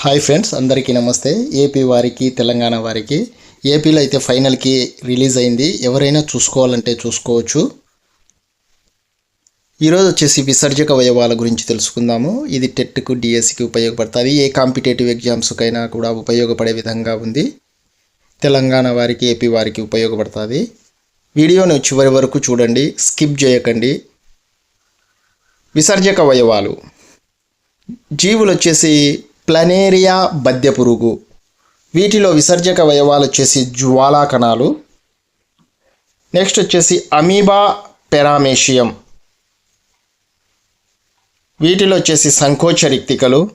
Hi friends అందరికీ నమస్తే. AP వారికి తెలంగాణ వారికి. ఏపీలో అయితే ఫైనల్కి రిలీజ్ అయింది. ఎవరైనా చూసుకోవాలంటే చూసుకోవచ్చు. ఈరోజు వచ్చేసి విసర్జక అవయవాల గురించి తెలుసుకుందాము. ఇది టెట్కు డిఎస్సికి ఉపయోగపడుతుంది. ఏ కాంపిటేటివ్ ఎగ్జామ్స్కైనా కూడా ఉపయోగపడే విధంగా ఉంది. తెలంగాణ వారికి ఏపీ వారికి ఉపయోగపడుతుంది. వీడియోను చివరి వరకు చూడండి. స్కిప్ చేయకండి. విసర్జక అవయవాలు. జీవులు వచ్చేసి ప్లనేరియా బద్దె పురుగు వీటిలో విసర్జక అవయవాలు వచ్చేసి జ్వాలా కణాలు నెక్స్ట్ వచ్చేసి అమీబా పెరామేషియం. వీటిలో వచ్చేసి సంకోచ రిక్తికలు.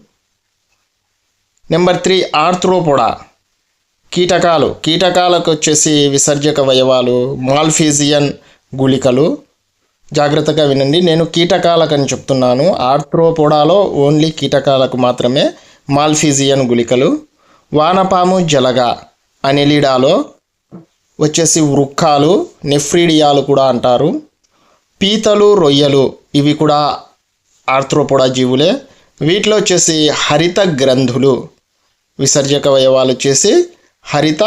Number three arthropoda. కీటకాలు. కీటకాలకు వచ్చేసి విసర్జక అవయవాలు మాల్ఫీజియన్ గుళికలు. జాగ్రత్తగా వినండి. నేను కీటకాలకు అని చెప్తున్నాను. ఆర్థ్రోపోడాలో ఓన్లీ కీటకాలకు మాత్రమే మాల్ఫీజియన్ గుళికలు వానపాము జలగ అనిలిడాలో వచ్చేసి వృక్కాలు నెఫ్రీడియాలు కూడా అంటారు. పీతలు రొయ్యలు ఇవి కూడా ఆర్థ్రోపోడా జీవులే. వీటిలో వచ్చేసి హరిత గ్రంథులు విసర్జక అవయవాలు వచ్చేసి హరిత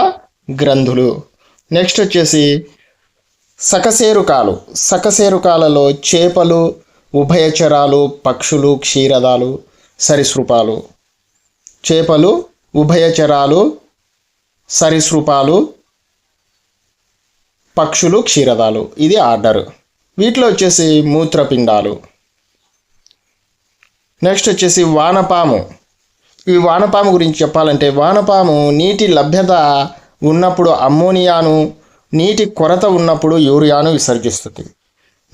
గ్రంథులు. నెక్స్ట్ వచ్చేసి సకశేరుకాలు. సకశేరుకాలలో చేపలు ఉభయచరాలు పక్షులు క్షీరదాలు సరీసృపాలు. చేపలు ఉభయచరాలు సరీసృపాలు పక్షులు క్షీరదాలు. ఇది ఆర్డర్. వీటిలో వచ్చేసి మూత్రపిండాలు. నెక్స్ట్ వచ్చేసి వానపాము. ఈ వానపాము గురించి చెప్పాలంటే వానపాము నీటి లభ్యత ఉన్నప్పుడు అమ్మోనియాను నీటి కొరత ఉన్నప్పుడు యూరియాను విసర్జిస్తుంది.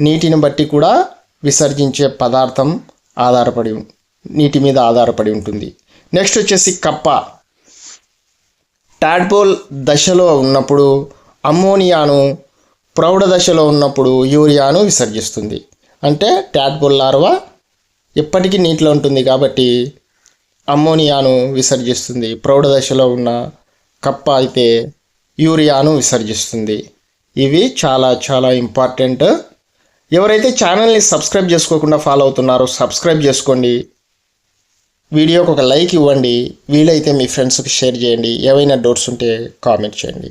నీటిని బట్టి కూడా విసర్జించే పదార్థం ఆధారపడి నీటి మీద ఆధారపడి ఉంటుంది. నెక్స్ట్ వచ్చేసి కప్ప. టాడ్పోల్ దశలో ఉన్నప్పుడు అమ్మోనియాను ప్రౌఢ దశలో ఉన్నప్పుడు యూరియాను విసర్జిస్తుంది. అంటే టాడ్పోల్ లార్వా ఎప్పటికీ నీటిలో ఉంటుంది కాబట్టి అమ్మోనియాను విసర్జిస్తుంది. ప్రౌఢ దశలో ఉన్న కప్ప అయితే యూరియాను విసర్జిస్తుంది. ఇవి చాలా చాలా ఇంపార్టెంట్ ఎవరైతే ఛానల్ని సబ్స్క్రైబ్ చేసుకోకుండా ఫాలో అవుతున్నారో సబ్స్క్రైబ్ చేసుకోండి. వీడియోకి ఒక లైక్ ఇవ్వండి. వీలైతే మీ ఫ్రెండ్స్కి షేర్ చేయండి. ఏవైనా డౌట్స్ ఉంటే కామెంట్ చేయండి.